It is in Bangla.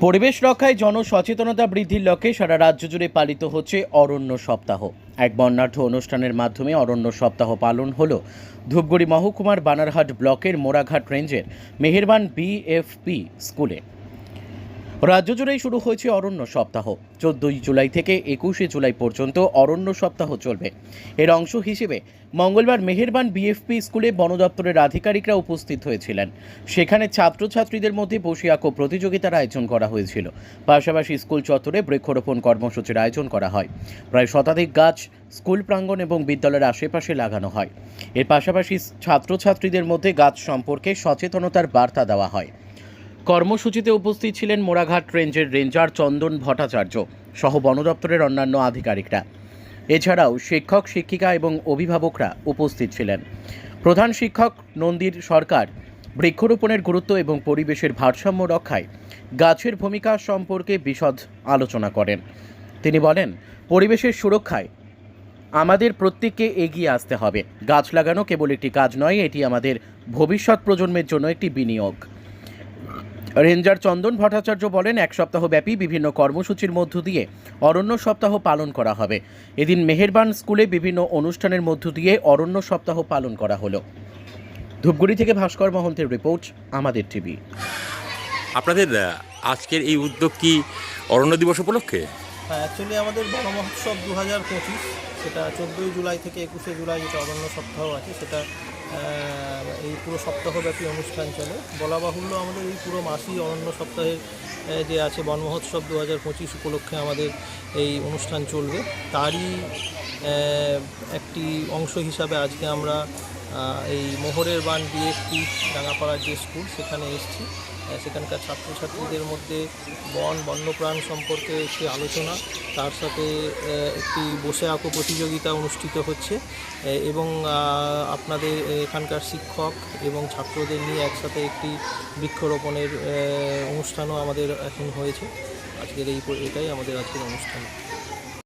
পরিবেশ রক্ষায় জনসচেতনতা বৃদ্ধির লক্ষ্যে সারা রাজ্য জুড়ে পালিত হচ্ছে অরণ্য সপ্তাহ। এক বর্ণাঢ্য অনুষ্ঠানের মাধ্যমে অরণ্য সপ্তাহ পালন হল। ধূপগুড়ি মহকুমার বানারহাট ব্লকের মোরাঘাট রেঞ্জের মেহেরবান বিএফপি স্কুলে। রাজ্য জুড়েই শুরু হয়েছে অরণ্য সপ্তাহ। চোদ্দই জুলাই থেকে একুশে জুলাই পর্যন্ত অরণ্য সপ্তাহ চলবে। এর অংশ হিসেবে মঙ্গলবার মেহেরবান বিএফপি স্কুলে বন দপ্তরের আধিকারিকরা উপস্থিত হয়েছিলেন। সেখানে ছাত্রছাত্রীদের মধ্যে বসে আঁকো প্রতিযোগিতার আয়োজন করা হয়েছিল। পাশাপাশি স্কুল চত্বরে বৃক্ষরোপণ কর্মসূচির আয়োজন করা হয়। প্রায় শতাধিক গাছ স্কুল প্রাঙ্গণ এবং বিদ্যালয়ের আশেপাশে লাগানো হয়। এর পাশাপাশি ছাত্রছাত্রীদের মধ্যে গাছ সম্পর্কে সচেতনতার বার্তা দেওয়া হয়। কর্মসূচিতে উপস্থিত ছিলেন মোড়াঘাট রেঞ্জের রেঞ্জার চন্দন ভট্টাচার্য, সহ বন দপ্তরের অন্যান্য আধিকারিকরা। এছাড়াও শিক্ষক, শিক্ষিকা এবং অভিভাবকরা উপস্থিত ছিলেন। প্রধান শিক্ষক নন্দীর সরকার বৃক্ষরোপণের গুরুত্ব এবং পরিবেশের ভারসাম্য রক্ষায় গাছের ভূমিকা সম্পর্কে বিশদ আলোচনা করেন। তিনি বলেন, পরিবেশের সুরক্ষায় আমাদের প্রত্যেককে এগিয়ে আসতে হবে। গাছ লাগানো কেবল একটি কাজ নয়, এটি আমাদের ভবিষ্যৎ প্রজন্মের জন্য একটি বিনিয়োগ। রেঞ্জার চন্দন ভট্টাচার্য বলেন এক সপ্তাহব্যাপী বিভিন্ন কর্মসূচির মধ্য দিয়ে অরণ্য সপ্তাহ পালন করা হবে। এদিন মেহেরবান স্কুলে বিভিন্ন অনুষ্ঠানের মধ্য দিয়ে অরণ্য সপ্তাহ পালন করা হলো। ধূপগুড়ি থেকে ভাস্কর মহন্তের রিপোর্ট আমাদের টিভি। আপনাদের আজকের এই উদ্যোগ কি অরণ্য দিবস উপলক্ষে? হ্যাঁ অ্যাকচুয়ালি আমাদের বন মহোৎসব দু হাজার পঁচিশ। সেটা চোদ্দোই জুলাই থেকে একুশে জুলাই যেটা অরণ্য সপ্তাহ আছে। সেটা এই পুরো সপ্তাহব্যাপী অনুষ্ঠান চলে। বলা বাহুল্য আমাদের এই পুরো মাসই অনন্য সপ্তাহের যে আছে বনমহোৎসব দু হাজার পঁচিশ উপলক্ষে আমাদের এই অনুষ্ঠান চলবে। তারই একটি অংশ হিসাবে আজকে আমরা এই মোহরের বান ডিএফপি ডাঙ্গাপাড়ার যে স্কুল, সেখানে এসেছি। সেখানকার ছাত্রছাত্রীদের মধ্যে বন, বন্যপ্রাণ সম্পর্কে একটি আলোচনা, তার সাথে একটি বসে আঁকো প্রতিযোগিতা অনুষ্ঠিত হচ্ছে। এবং আপনাদের এখানকার শিক্ষক এবং ছাত্রদের নিয়ে একসাথে একটি বৃক্ষরোপণের অনুষ্ঠানও আমাদের এখন হয়েছে। আজকের এই, এটাই আমাদের আজকের অনুষ্ঠান।